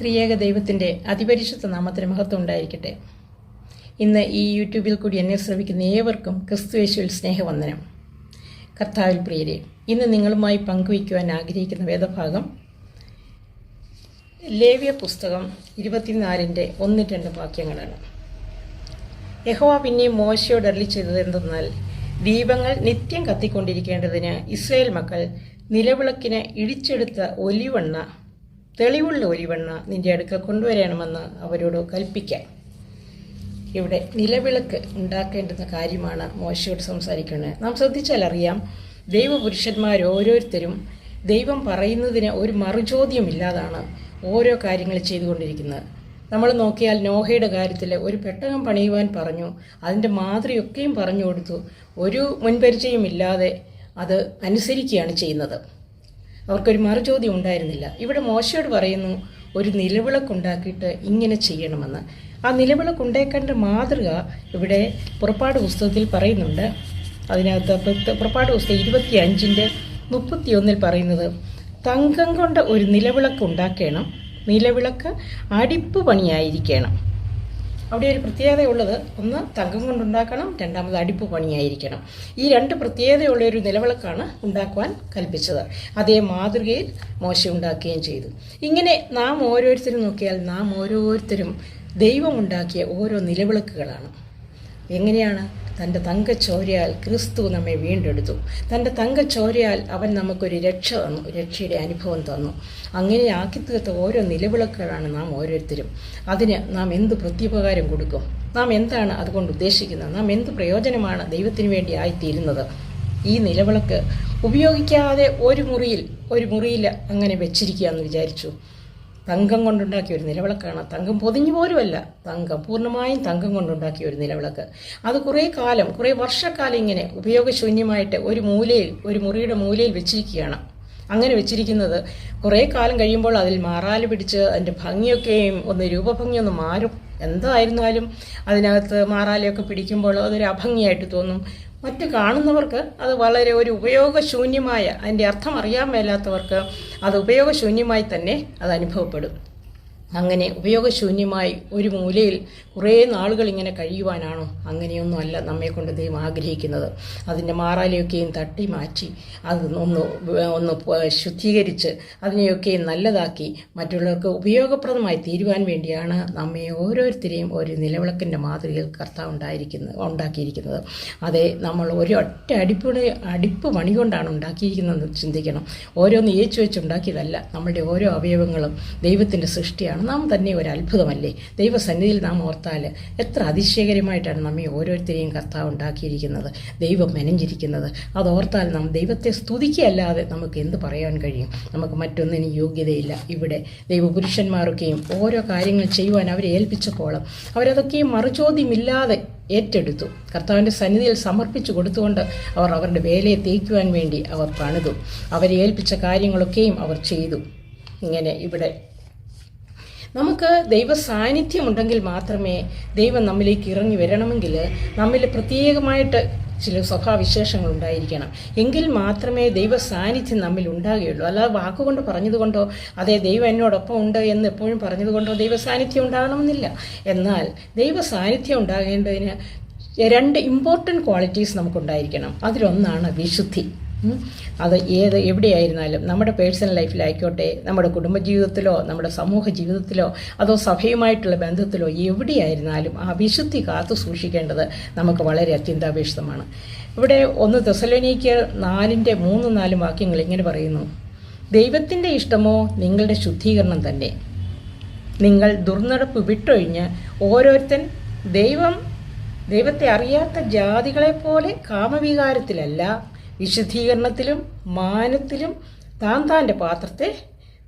ത്രിയേക ദൈവത്തിന്റെ അതിപരിശുദ്ധ നാമത്തിന് മഹത്വം ഉണ്ടായിരിക്കട്ടെ. ഇന്ന് ഈ യൂട്യൂബിൽ കൂടി എന്നെ ശ്രമിക്കുന്ന ഏവർക്കും ക്രിസ്തുവേശുവിൽ സ്നേഹവന്ദനം. കർത്താവിൽ പ്രിയരെ ഇന്ന് നിങ്ങളുമായി പങ്കുവയ്ക്കുവാൻ ആഗ്രഹിക്കുന്ന വേദഭാഗം ലേവ്യ പുസ്തകം ഇരുപത്തിനാലിന്റെ ഒന്ന് രണ്ട് വാക്യങ്ങളാണ്. യഹോവ പിന്നെയും മോശയോട് അരളി ചെയ്തത് എന്തെന്നാൽ ദീപങ്ങൾ നിത്യം കത്തിക്കൊണ്ടിരിക്കേണ്ടതിന് ഇസ്രയേൽ മക്കൾ നിലവിളക്കിന് ഇടിച്ചെടുത്ത ഒലിവെണ്ണ തെളിവുള്ള ഒരുവെണ്ണ നിന്റെ അടുക്കൽ കൊണ്ടുവരണമെന്ന് അവരോട് കൽപ്പിക്കാൻ. ഇവിടെ നിലവിളക്ക് ഉണ്ടാക്കേണ്ടുന്ന കാര്യമാണ് മോശയോട് സംസാരിക്കുന്നത്. നാം ശ്രദ്ധിച്ചാൽ അറിയാം ദൈവപുരുഷന്മാർ ഓരോരുത്തരും ദൈവം പറയുന്നതിന് ഒരു മറുചോദ്യമില്ലാതാണ് ഓരോ കാര്യങ്ങൾ ചെയ്തുകൊണ്ടിരിക്കുന്നത്. നമ്മൾ നോക്കിയാൽ നോഹയുടെ കാര്യത്തിൽ ഒരു പെട്ടകം പണിയുവാൻ പറഞ്ഞു അതിന്റെ മാതൃയൊക്കെയും പറഞ്ഞു കൊടുത്തു. ഒരു മുൻപരിചയമില്ലാതെ അത് അനുസരിക്കുകയാണ് ചെയ്യുന്നത്. അവർക്കൊരു മറുചോദ്യം ഉണ്ടായിരുന്നില്ല. ഇവിടെ മോശയോട് പറയുന്നു ഒരു നിലവിളക്കുണ്ടാക്കിയിട്ട് ഇങ്ങനെ ചെയ്യണമെന്ന്. ആ നിലവിളക്കുണ്ടാക്കേണ്ട മാതൃക ഇവിടെ പുറപ്പാട് പുസ്തകത്തിൽ പറയുന്നുണ്ട്. അതിനകത്ത് പുറ- പുറപ്പാട് പുസ്തകം ഇരുപത്തി അഞ്ചിന്റെ മുപ്പത്തിയൊന്നിൽ പറയുന്നത് തങ്കം കൊണ്ട് ഒരു നിലവിളക്ക് ഉണ്ടാക്കണം. നിലവിളക്ക് അടിപ്പ് പണിയായിരിക്കണം. അവിടെ ഒരു പ്രത്യേകതയുള്ളത് ഒന്ന് തങ്കം കൊണ്ടുണ്ടാക്കണം രണ്ടാമത് അടിപ്പ് പണിയായിരിക്കണം. ഈ രണ്ട് പ്രത്യേകതയുള്ള ഒരു നിലവിളക്കാണ് ഉണ്ടാക്കുവാൻ കൽപ്പിച്ചത്. അതേ മാതൃകയിൽ മോശം ഉണ്ടാക്കുകയും ചെയ്തു. ഇങ്ങനെ നാം ഓരോരുത്തരും നോക്കിയാൽ നാം ഓരോരുത്തരും ദൈവമുണ്ടാക്കിയ ഓരോ നിലവിളക്കുകളാണ്. എങ്ങനെയാണ്? തന്റെ തങ്കച്ചോരയാൽ ക്രിസ്തു നമ്മെ വീണ്ടെടുത്തു. തന്റെ തങ്കച്ചോരയാൽ അവൻ നമുക്കൊരു രക്ഷ തന്നു രക്ഷയുടെ അനുഭവം തന്നു. അങ്ങനെ ആക്കി തീർത്ത ഓരോ നിലവിളക്കുകളാണ് നാം ഓരോരുത്തരും. അതിന് നാം എന്ത് പ്രത്യുപകാരം കൊടുക്കും? നാം എന്താണ് അതുകൊണ്ട് ഉദ്ദേശിക്കുന്നത്? നാം എന്ത് പ്രയോജനമാണ് ദൈവത്തിന് വേണ്ടി ആയിത്തീരുന്നത്? ഈ നിലവിളക്ക് ഉപയോഗിക്കാതെ ഒരു മുറിയിൽ ഒരു മുറിയിൽ അങ്ങനെ വെച്ചിരിക്കുക എന്ന് വിചാരിച്ചു. തങ്കം കൊണ്ടുണ്ടാക്കിയ ഒരു നിലവിളക്കാണ്. തങ്കം പൊതിഞ്ഞു പോലുമല്ല. തങ്കം പൂർണമായും തങ്കം കൊണ്ടുണ്ടാക്കിയ ഒരു നിലവിളക്ക്. അത് കുറേ കാലം കുറേ വർഷക്കാലം ഇങ്ങനെ ഉപയോഗശൂന്യമായിട്ട് ഒരു മൂലയിൽ ഒരു മുറിയുടെ മൂലയിൽ വെച്ചിരിക്കുകയാണ്. അങ്ങനെ വെച്ചിരിക്കുന്നത് കുറേ കാലം കഴിയുമ്പോൾ അതിൽ മാറാൽ പിടിച്ച് അതിന്റെ ഭംഗിയൊക്കെയും ഒന്ന് രൂപഭംഗി ഒന്ന് മാറും. എന്തായിരുന്നാലും അതിനകത്ത് മാറാലയൊക്കെ പിടിക്കുമ്പോൾ അതൊരു അഭംഗിയായിട്ട് തോന്നും. മറ്റ് കാണുന്നവർക്ക് അത് വളരെ ഒരു ഉപയോഗശൂന്യമായ അതിന്റെ അർത്ഥം അറിയാൻ മേലാത്തവർക്ക് അത് ഉപയോഗശൂന്യമായി തന്നെ അത് അനുഭവപ്പെടും. അങ്ങനെ ഉപയോഗശൂന്യമായി ഒരു മൂലയിൽ കുറേ നാളുകൾ ഇങ്ങനെ കഴിയുവാനാണോ അങ്ങനെയൊന്നുമല്ല നമ്മെ കൊണ്ട് ദൈവം ആഗ്രഹിക്കുന്നത്. അതിന്റെ മാറാലയൊക്കെയും തട്ടി മാറ്റി അത് ഒന്ന് ഒന്ന് ശുദ്ധീകരിച്ച് അതിനെയൊക്കെയും നല്ലതാക്കി മറ്റുള്ളവർക്ക് ഉപയോഗപ്രദമായി തീരുവാൻ വേണ്ടിയാണ് നമ്മെ ഓരോരുത്തരെയും ഒരു നിലവിളക്കിന്റെ മാതൃകയിൽ കർത്താവ് ഉണ്ടായിരിക്കുന്നത് ഉണ്ടാക്കിയിരിക്കുന്നത്. അതെ നമ്മൾ ഒരു ഒറ്റ അടിപ്പ് പണി കൊണ്ടാണ് ചിന്തിക്കണം. ഓരോന്ന് ഏച്ചു വെച്ച് ഉണ്ടാക്കിയതല്ല. നമ്മളുടെ ഓരോ അവയവങ്ങളും ദൈവത്തിന്റെ സൃഷ്ടിയാണ്. നാം തന്നെ ഒരു അത്ഭുതമല്ലേ ദൈവസന്നിധിയിൽ നാം ഓർത്താൽ എത്ര അതിശയകരമായിട്ടാണ് നമ്മെ ഓരോരുത്തരെയും കർത്താവ് ഉണ്ടാക്കിയിരിക്കുന്നത് ദൈവം മെനഞ്ഞിരിക്കുന്നത്. അത് ഓർത്താൽ നാം ദൈവത്തെ സ്തുതിക്കുകയല്ലാതെ നമുക്ക് എന്ത് പറയാൻ കഴിയും? നമുക്ക് മറ്റൊന്നിനും യോഗ്യതയില്ല. ഇവിടെ ദൈവപുരുഷന്മാരൊക്കെയും ഓരോ കാര്യങ്ങൾ ചെയ്യുവാൻ അവരെ ഏൽപ്പിച്ചപ്പോൾ അവരതൊക്കെയും മറുചോദ്യമില്ലാതെ ഏറ്റെടുത്തു. കർത്താവിന്റെ സന്നിധിയിൽ സമർപ്പിച്ചു കൊടുത്തുകൊണ്ട് അവർ അവരുടെ വേലയെ തേക്കുവാൻ വേണ്ടി അവർ പണിതു. അവരെ ഏൽപ്പിച്ച കാര്യങ്ങളൊക്കെയും അവർ ചെയ്തു. ഇങ്ങനെ ഇവിടെ നമുക്ക് ദൈവ സാന്നിധ്യം ഉണ്ടെങ്കിൽ മാത്രമേ ദൈവം നമ്മിലേക്ക് ഇറങ്ങി വരണമെങ്കിൽ നമ്മിൽ പ്രത്യേകമായിട്ട് ചില സ്വഭാവവിശേഷങ്ങൾ ഉണ്ടായിരിക്കണം എങ്കിൽ മാത്രമേ ദൈവ സാന്നിധ്യം നമ്മിൽ ഉണ്ടാകുകയുള്ളൂ. അല്ലാതെ വാക്കുകൊണ്ട് പറഞ്ഞതുകൊണ്ടോ അതേ ദൈവം എന്നോടൊപ്പം ഉണ്ട് എന്ന് എപ്പോഴും പറഞ്ഞതുകൊണ്ടോ ദൈവ സാന്നിധ്യം ഉണ്ടാകണമെന്നില്ല. എന്നാൽ ദൈവ സാന്നിധ്യം ഉണ്ടാകേണ്ടതിന് രണ്ട് ഇമ്പോർട്ടന്റ് ക്വാളിറ്റീസ് നമുക്കുണ്ടായിരിക്കണം. അതിലൊന്നാണ് വിശുദ്ധി. അത് ഏത് എവിടെയായിരുന്നാലും നമ്മുടെ പേഴ്സണൽ ലൈഫിലായിക്കോട്ടെ നമ്മുടെ കുടുംബജീവിതത്തിലോ നമ്മുടെ സമൂഹ ജീവിതത്തിലോ അതോ സഭയുമായിട്ടുള്ള ബന്ധത്തിലോ എവിടെയായിരുന്നാലും ആ വിശുദ്ധി കാത്തു സൂക്ഷിക്കേണ്ടത് നമുക്ക് വളരെ അത്യന്താപേക്ഷിതമാണ്. ഇവിടെ ഒന്ന് തെസലോനിക്ക് നാലിന്റെ മൂന്നും നാലും വാക്യങ്ങൾ ഇങ്ങനെ പറയുന്നു. ദൈവത്തിന്റെ ഇഷ്ടമോ നിങ്ങളുടെ ശുദ്ധീകരണം തന്നെ. നിങ്ങൾ ദുർനടപ്പ് വിട്ടൊഴിഞ്ഞ് ഓരോരുത്തൻ ദൈവം ദൈവത്തെ അറിയാത്ത ജാതികളെപ്പോലെ കാമവികാരത്തിലല്ല വിശുദ്ധീകരണത്തിലും മാനത്തിലും താൻ താന്റെ പാത്രത്തെ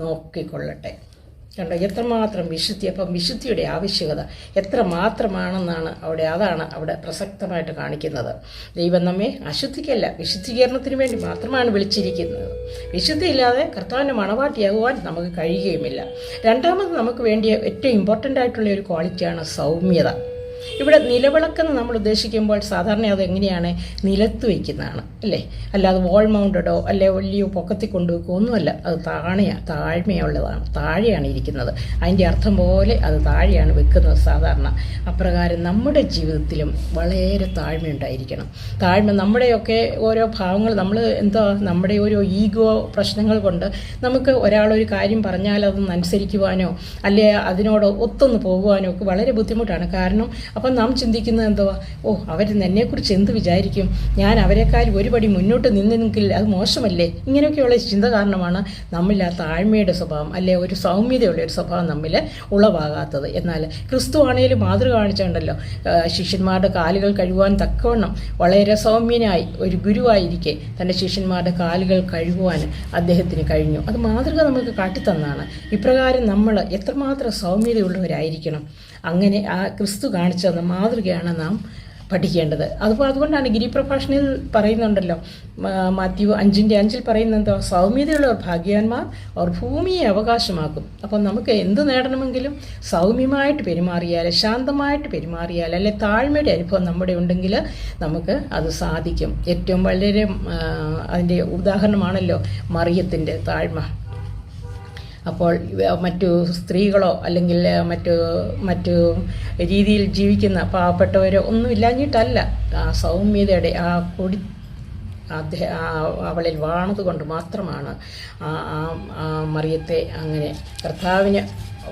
നോക്കിക്കൊള്ളട്ടെ. കണ്ടോ എത്രമാത്രം വിശുദ്ധി അപ്പം വിശുദ്ധിയുടെ ആവശ്യകത എത്ര മാത്രമാണെന്നാണ് അവിടെ അതാണ് അവിടെ പ്രസക്തമായിട്ട് കാണിക്കുന്നത്. ദൈവം നമ്മെ അശുദ്ധിക്കല്ല വിശുദ്ധീകരണത്തിന് വേണ്ടി മാത്രമാണ് വിളിച്ചിരിക്കുന്നത്. വിശുദ്ധിയില്ലാതെ കർത്താവിന്റെ മണവാട്ടിയാകുവാൻ നമുക്ക് കഴിയുകയുമില്ല. രണ്ടാമത് നമുക്ക് വേണ്ടിയ ഏറ്റവും ഇമ്പോർട്ടന്റ് ആയിട്ടുള്ള ഒരു ക്വാളിറ്റിയാണ് സൗമ്യത. ഇവിടെ നിലവിളക്കെന്ന് നമ്മൾ ഉദ്ദേശിക്കുമ്പോൾ സാധാരണ അത് എങ്ങനെയാണ്? നിലത്ത് വയ്ക്കുന്നതാണ് അല്ലേ? അല്ലാതെ വാൾ മൗണ്ടഡോ അല്ലെ വലിയ പൊക്കത്തിൽ കൊണ്ടുവെക്കോ ഒന്നുമല്ല. അത് താഴെയാണ് താഴ്മയുള്ളതാണ് താഴെയാണ് ഇരിക്കുന്നത്. അതിന്റെ അർത്ഥം പോലെ അത് താഴെയാണ് വെക്കുന്നത് സാധാരണ. അപ്രകാരം നമ്മുടെ ജീവിതത്തിലും വളരെ താഴ്മയുണ്ടായിരിക്കണം. താഴ്മ നമ്മുടെയൊക്കെ ഓരോ ഭാവങ്ങൾ നമ്മൾ എന്തോ നമ്മുടെ ഓരോ ഈഗോ പ്രശ്നങ്ങൾ കൊണ്ട് നമുക്ക് ഒരാളൊരു കാര്യം പറഞ്ഞാൽ അതൊന്ന് അനുസരിക്കുവാനോ അല്ലെ അതിനോട് ഒത്തൊന്ന് പോകുവാനോ ഒക്കെ വളരെ ബുദ്ധിമുട്ടാണ്. കാരണം അപ്പം നാം ചിന്തിക്കുന്നത് എന്തുവാ? ഓ അവർ എന്നെക്കുറിച്ച് എന്ത് വിചാരിക്കും? ഞാൻ അവരെക്കാൾ ഒരുപടി മുന്നോട്ട് നിന്നെങ്കിൽ അത് മോശമല്ലേ? ഇങ്ങനെയൊക്കെയുള്ള ചിന്ത കാരണമാണ് നമ്മിൽ ആ താഴ്മയുടെ സ്വഭാവം അല്ലെ ഒരു സൗമ്യതയുള്ള ഒരു സ്വഭാവം നമ്മിൽ ഉളവാകാത്തത്. എന്നാൽ ക്രിസ്തു ആണെങ്കിലും മാതൃക കാണിച്ചുണ്ടല്ലോ. ശിഷ്യന്മാരുടെ കാലുകൾ കഴുകുവാൻ തക്കവണ്ണം വളരെ സൗമ്യനായി ഒരു ഗുരുവായിരിക്കെ തന്റെ ശിഷ്യന്മാരുടെ കാലുകൾ കഴുകുവാൻ അദ്ദേഹത്തിന് കഴിഞ്ഞു. അത് മാതൃക നമുക്ക് കാട്ടിത്തന്നാണ്. ഇപ്രകാരം നമ്മൾ എത്രമാത്രം സൗമ്യതയുള്ളവരായിരിക്കണം. അങ്ങനെ ആ ക്രിസ്തു കാണിച്ചു തന്ന മാതൃകയാണ് നാം പഠിക്കേണ്ടത്. അതുപോലെ അതുകൊണ്ടാണ് ഗിരിപ്രഭാഷണിൽ പറയുന്നുണ്ടല്ലോ മാത്യു അഞ്ചിന്റെ അഞ്ചിൽ പറയുന്നത് സൗമ്യതയുള്ളവർ ഭാഗ്യവാന്മാർ അവർ ഭൂമിയെ അവകാശമാക്കും. അപ്പം നമുക്ക് എന്ത് നേടണമെങ്കിലും സൗമ്യമായിട്ട് പെരുമാറിയാൽ ശാന്തമായിട്ട് പെരുമാറിയാൽ അല്ലെ താഴ്മയുടെ അനുഭവം നമ്മുടെ ഉണ്ടെങ്കിൽ നമുക്ക് അത് സാധിക്കും. ഏറ്റവും വളരെ അതിന്റെ ഉദാഹരണമാണല്ലോ മറിയത്തിന്റെ താഴ്മ. അപ്പോൾ മറ്റു സ്ത്രീകളോ അല്ലെങ്കിൽ മറ്റു മറ്റു രീതിയിൽ ജീവിക്കുന്ന പാവപ്പെട്ടവരോ ഒന്നും ഇല്ലാഞ്ഞിട്ടല്ല. ആ സൗമ്യതയുടെ ആ കൊടി അദ്ദേഹം അവളിൽ വാണത് കൊണ്ട് മാത്രമാണ് ആ മറിയത്തെ അങ്ങനെ കർത്താവിന്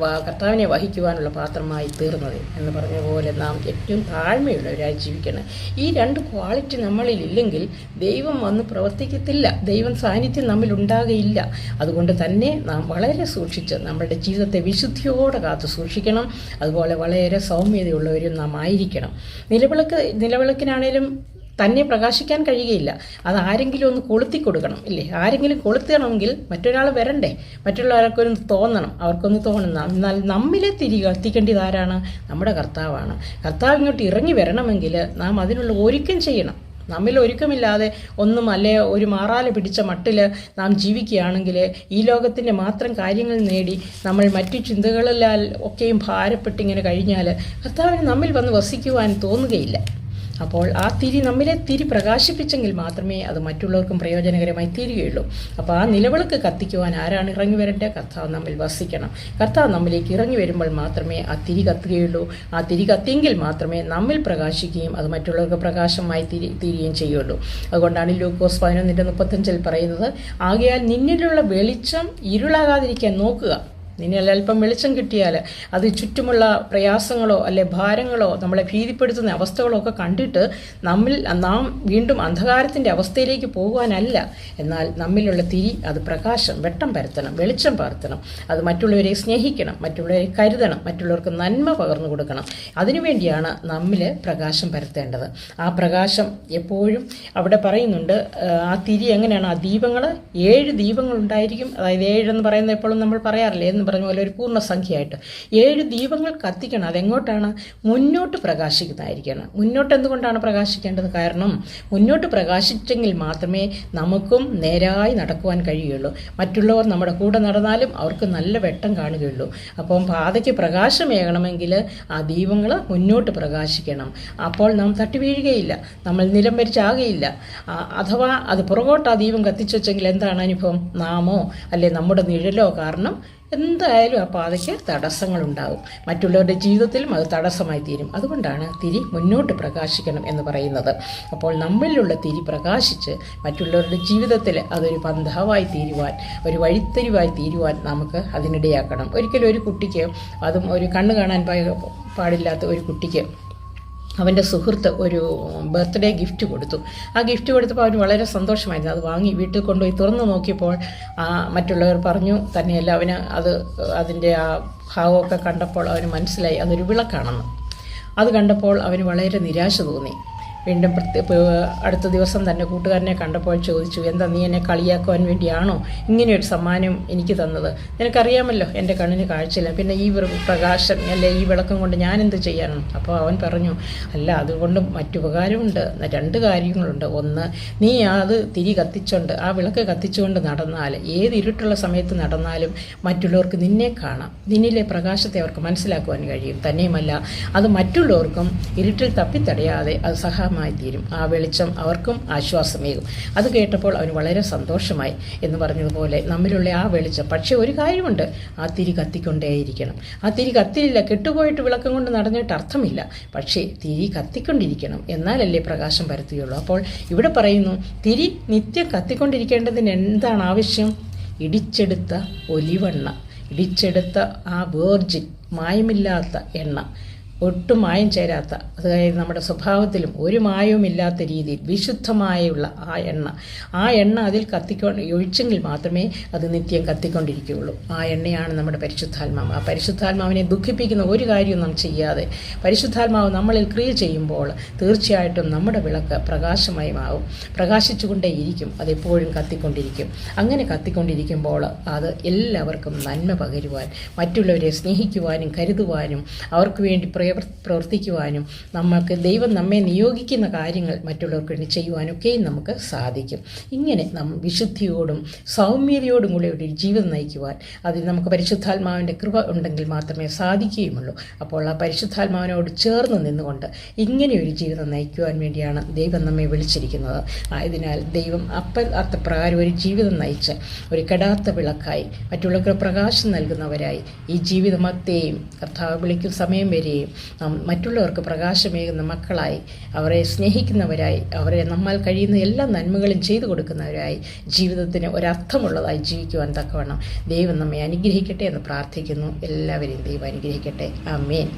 കർത്താവിനെ വഹിക്കുവാനുള്ള പാത്രമായി തീർന്നത് എന്ന് പറഞ്ഞ പോലെ നാം ഏറ്റവും താഴ്മയുള്ളവരായി ജീവിക്കണം. ഈ രണ്ട് ക്വാളിറ്റി നമ്മളിൽ ഇല്ലെങ്കിൽ ദൈവം വന്ന് പ്രവർത്തിക്കത്തില്ല. ദൈവം സാന്നിധ്യം നമ്മിൽ ഉണ്ടാകയില്ല അതുകൊണ്ട് തന്നെ നാം വളരെ സൂക്ഷിച്ച് നമ്മുടെ ജീവിതത്തെ വിശുദ്ധിയോടെ കാത്തു സൂക്ഷിക്കണം. അതുപോലെ വളരെ സൗമ്യതയുള്ളവരും നാം ആയിരിക്കണം. നിലവിളക്ക് നിലവിളക്കിനാണേലും തന്നെ പ്രകാശിക്കാൻ കഴിയുകയില്ല. അത് ആരെങ്കിലും ഒന്ന് കൊളുത്തി കൊടുക്കണം ഇല്ലേ? ആരെങ്കിലും കൊളുത്തണമെങ്കിൽ മറ്റൊരാൾ വരണ്ടേ? മറ്റുള്ളവർക്കൊന്ന് തോന്നണം. അവർക്കൊന്ന് തോന്നണം. എന്നാൽ നമ്മിലെ തിരികെ കത്തിക്കേണ്ടത് ആരാണ്? നമ്മുടെ കർത്താവാണ്. കർത്താവ് ഇങ്ങോട്ട് ഇറങ്ങി വരണമെങ്കിൽ നാം അതിനുള്ള ഒരുക്കം ചെയ്യണം. നമ്മിൽ ഒരുക്കമില്ലാതെ ഒന്നും അല്ലേ ഒരു മാറാല പിടിച്ച മട്ടിൽ നാം ജീവിക്കുകയാണെങ്കിൽ ഈ ലോകത്തിന്റെ മാത്രം കാര്യങ്ങൾ നേടി നമ്മൾ മറ്റു ചിന്തകളിലാൽ ഒക്കെയും ഭാരപ്പെട്ടിങ്ങനെ കഴിഞ്ഞാൽ കർത്താവിന് നമ്മിൽ വന്ന് വസിക്കുവാൻ തോന്നുകയില്ല. അപ്പോൾ ആ തിരി നമ്മിലെ തിരി പ്രകാശിപ്പിച്ചെങ്കിൽ മാത്രമേ അത് മറ്റുള്ളവർക്കും പ്രയോജനകരമായി തീരുകയുള്ളൂ. അപ്പോൾ ആ നിലവിളക്ക് കത്തിക്കുവാൻ ആരാണ് ഇറങ്ങി വരേണ്ടത്? കർത്താവ് നമ്മിൽ വസിക്കണം. കർത്താവ് നമ്മിലേക്ക് ഇറങ്ങി വരുമ്പോൾ മാത്രമേ ആ തിരി കത്തുകയുള്ളൂ. ആ തിരി കത്തിയെങ്കിൽ മാത്രമേ നമ്മിൽ പ്രകാശിക്കുകയും അത് മറ്റുള്ളവർക്ക് പ്രകാശമായി തിരി തീരുകയും ചെയ്യുള്ളൂ അതുകൊണ്ടാണ് ലൂക്കോസ് പതിനൊന്നിന്റെ മുപ്പത്തഞ്ചിൽ പറയുന്നത് ആകയാൽ നിന്നിലുള്ള വെളിച്ചം ഇരുളാകാതിരിക്കാൻ നോക്കുക. നിന്നിൽ അല്പം വെളിച്ചം കിട്ടിയാൽ അത് ചുറ്റുമുള്ള പ്രയാസങ്ങളോ അല്ലെ ഭാരങ്ങളോ നമ്മളെ ഭീതിപ്പെടുത്തുന്ന അവസ്ഥകളോ ഒക്കെ കണ്ടിട്ട് നമ്മിൽ നാം വീണ്ടും അന്ധകാരത്തിന്റെ അവസ്ഥയിലേക്ക് പോകുവാനല്ല. എന്നാൽ നമ്മിലുള്ള തിരി അത് പ്രകാശം വെട്ടം പരത്തണം വെളിച്ചം പരത്തണം. അത് മറ്റുള്ളവരെ സ്നേഹിക്കണം മറ്റുള്ളവരെ കരുതണം മറ്റുള്ളവർക്ക് നന്മ പകർന്നു കൊടുക്കണം. അതിനുവേണ്ടിയാണ് നമ്മിൽ പ്രകാശം പരത്തേണ്ടത്. ആ പ്രകാശം എപ്പോഴും അവിടെ പറയുന്നുണ്ട് ആ, ആ തിരി എങ്ങനെയാണ്? ആ ദീപങ്ങൾ ഏഴ് ദീപങ്ങൾ ഉണ്ടായിരിക്കും അതായത് ഏഴെന്ന് പറയുന്നത് എപ്പോഴും നമ്മൾ പറയാറില്ലേ? എന്ന് പറഞ്ഞ പോലെ ഒരു പൂർണസംഖ്യയായിട്ട്. ഏഴ് ദീപങ്ങൾ കത്തിക്കണം. അതെങ്ങോട്ടാണ്? മുന്നോട്ട് പ്രകാശിക്കുന്നതായിരിക്കണം. മുന്നോട്ട് എന്തുകൊണ്ടാണ് പ്രകാശിക്കേണ്ടത് കാരണം മുന്നോട്ട് പ്രകാശിച്ചെങ്കിൽ മാത്രമേ നമുക്കും നേരായി നടക്കുവാൻ കഴിയുള്ളൂ മറ്റുള്ളവർ നമ്മുടെ കൂടെ നടന്നാലും അവർക്ക് നല്ല വെട്ടം കാണുകയുള്ളൂ. അപ്പം പാതയ്ക്ക് പ്രകാശമേകണമെങ്കിൽ ആ ദീപങ്ങൾ മുന്നോട്ട് പ്രകാശിക്കണം. അപ്പോൾ നാം തട്ടി വീഴുകയില്ല നമ്മൾ നിലം വരിച്ചാകയില്ല. അഥവാ അത് പുറകോട്ട് ആ ദീപം കത്തിച്ചു വെച്ചെങ്കിൽ എന്താണ് അനുഭവം? നാമോ അല്ലെ നമ്മുടെ നിഴലോ കാരണം എന്തായാലും ആ പാതയ്ക്ക് തടസ്സങ്ങളുണ്ടാകും മറ്റുള്ളവരുടെ ജീവിതത്തിലും അത് തടസ്സമായി തീരും. അതുകൊണ്ടാണ് തിരി മുന്നോട്ട് പ്രകാശിക്കണം എന്ന് പറയുന്നത്. അപ്പോൾ നമ്മളിലുള്ള തിരി പ്രകാശിച്ച് മറ്റുള്ളവരുടെ ജീവിതത്തിൽ അതൊരു പന്ഥാവായി തീരുവാൻ ഒരു വഴിത്തരിവായി തീരുവാൻ നമുക്ക് അതിനിടയാക്കണം. ഒരിക്കലും ഒരു കുട്ടിക്ക് അതും ഒരു കണ്ണ് കാണാൻ പാടില്ലാത്ത ഒരു കുട്ടിക്ക് അവന്റെ സുഹൃത്ത് ഒരു ബർത്ത്ഡേ ഗിഫ്റ്റ് കൊടുത്തു. ആ ഗിഫ്റ്റ് കൊടുത്തപ്പോൾ അവന് വളരെ സന്തോഷമായിരുന്നു. അത് വാങ്ങി വീട്ടിൽ കൊണ്ടുപോയി തുറന്നു നോക്കിയപ്പോൾ മറ്റുള്ളവർ പറഞ്ഞു തന്നെയല്ല അവന് അത് അതിന്റെ ആ ഭാവമൊക്കെ കണ്ടപ്പോൾ അവന് മനസ്സിലായി. അതൊരു വിളക്കാണെന്ന്. അത് കണ്ടപ്പോൾ അവന് വളരെ നിരാശ തോന്നി. വീണ്ടും അടുത്ത ദിവസം തന്നെ കൂട്ടുകാരനെ കണ്ടപ്പോൾ ചോദിച്ചു എന്താ നീ എന്നെ കളിയാക്കുവാൻ വേണ്ടിയാണോ ഇങ്ങനെയൊരു സമ്മാനം എനിക്ക് തന്നത്? നിനക്കറിയാമല്ലോ എന്റെ കണ്ണിന് കാഴ്ചയില്ല. പിന്നെ ഈ പ്രകാശം അല്ലെ ഈ വിളക്കം കൊണ്ട് ഞാൻ എന്ത് ചെയ്യാനാണ് അപ്പോൾ അവൻ പറഞ്ഞു അല്ല അതുകൊണ്ട് മറ്റുപകാരമുണ്ട് രണ്ട് കാര്യങ്ങളുണ്ട്. ഒന്ന് നീ അത് തിരി കത്തിച്ചുകൊണ്ട് ആ വിളക്ക് കത്തിച്ചുകൊണ്ട് നടന്നാൽ ഏത് ഇരുട്ടുള്ള സമയത്ത് നടന്നാലും മറ്റുള്ളവർക്ക് നിന്നെ കാണാം. നിന്നിലെ പ്രകാശത്തെ അവർക്ക് മനസ്സിലാക്കുവാൻ കഴിയും. തന്നെയുമല്ല അത് മറ്റുള്ളവർക്കും ഇരുട്ടിൽ തപ്പിത്തടയാതെ അത് സഹായമായി തീരും ആ വെളിച്ചം അവർക്കും ആശ്വാസമേകും. അത് കേട്ടപ്പോൾ അവന് വളരെ സന്തോഷമായി എന്ന് പറഞ്ഞതുപോലെ നമ്മിലുള്ള ആ വെളിച്ചം. പക്ഷേ ഒരു കാര്യമുണ്ട്. ആ തിരി കത്തിക്കൊണ്ടേയിരിക്കണം. ആ തിരി കത്തിയില്ല കെട്ടുപോയിട്ട് വിളക്കം കൊണ്ട് നടന്നിട്ട് അർത്ഥമില്ല. പക്ഷേ തിരി കത്തിക്കൊണ്ടിരിക്കണം. എന്നാലല്ലേ പ്രകാശം പരത്തുകയുള്ളൂ. അപ്പോൾ ഇവിടെ പറയുന്നു തിരി നിത്യം കത്തിക്കൊണ്ടിരിക്കേണ്ടതിന് എന്താണ് ആവശ്യം? ഇടിച്ചെടുത്ത ഒലിവെണ്ണ. ഇടിച്ചെടുത്ത ആ വേർജിൻ മായമില്ലാത്ത എണ്ണ. ഒട്ടും മായം ചേരാത്ത അതായത് നമ്മുടെ സ്വഭാവത്തിലും ഒരു മായവും ഇല്ലാത്ത രീതിയിൽ വിശുദ്ധമായുള്ള ആ എണ്ണ. ആ എണ്ണ അതിൽ കത്തിക്കൊ ഒഴിച്ചെങ്കിൽ മാത്രമേ അത് നിത്യം കത്തിക്കൊണ്ടിരിക്കുകയുള്ളൂ. ആ എണ്ണയാണ് നമ്മുടെ പരിശുദ്ധാത്മാവ്. ആ പരിശുദ്ധാത്മാവിനെ ദുഃഖിപ്പിക്കുന്ന ഒരു കാര്യവും നാം ചെയ്യാതെ പരിശുദ്ധാത്മാവ് നമ്മളിൽ ക്രിയ ചെയ്യുമ്പോൾ തീർച്ചയായിട്ടും നമ്മുടെ വിളക്ക് പ്രകാശമയമാവും പ്രകാശിച്ചുകൊണ്ടേയിരിക്കും അതെപ്പോഴും കത്തിക്കൊണ്ടിരിക്കും. അങ്ങനെ കത്തിക്കൊണ്ടിരിക്കുമ്പോൾ അത് എല്ലാവർക്കും നന്മ പകരുവാൻ മറ്റുള്ളവരെ സ്നേഹിക്കുവാനും കരുതുവാനും അവർക്ക് വേണ്ടി പ്രവർ പ്രവർത്തിക്കുവാനും നമ്മൾക്ക് ദൈവം നമ്മെ നിയോഗിക്കുന്ന കാര്യങ്ങൾ മറ്റുള്ളവർക്ക് വേണ്ടി ചെയ്യുവാനൊക്കെയും നമുക്ക് സാധിക്കും. ഇങ്ങനെ നാം വിശുദ്ധിയോടും സൗമ്യതയോടും കൂടെ ഒരു ജീവിതം നയിക്കുവാൻ അതിൽ നമുക്ക് പരിശുദ്ധാത്മാവിന്റെ കൃപ ഉണ്ടെങ്കിൽ മാത്രമേ സാധിക്കുകയുമുള്ളൂ. അപ്പോൾ ആ പരിശുദ്ധാത്മാവിനോട് ചേർന്ന് നിന്നുകൊണ്ട് ഇങ്ങനെ ഒരു ജീവിതം നയിക്കുവാൻ വേണ്ടിയാണ് ദൈവം നമ്മെ വിളിച്ചിരിക്കുന്നത്. ആയതിനാൽ ദൈവം അപ്പൻ അത്തപ്രകാരം ഒരു ജീവിതം നയിച്ച് ഒരു കെടാത്ത വിളക്കായി മറ്റുള്ളവർക്ക് പ്രകാശം നൽകുന്നവരായി ഈ ജീവിതമത്തെയും കർത്താവ് വിളിക്കും സമയം വരെയും മറ്റുള്ളവർക്ക് പ്രകാശമേകുന്ന മക്കളായി അവരെ സ്നേഹിക്കുന്നവരായി അവരെ നമ്മാൽ കഴിയുന്ന എല്ലാ നന്മകളും ചെയ്തു കൊടുക്കുന്നവരായി ജീവിതത്തിന് ഒരർത്ഥമുള്ളതായി ജീവിക്കുവാൻ തക്കവണ്ണം ദൈവം നമ്മെ അനുഗ്രഹിക്കട്ടെ എന്ന് പ്രാർത്ഥിക്കുന്നു. എല്ലാവരെയും ദൈവം അനുഗ്രഹിക്കട്ടെ. ആമേൻ.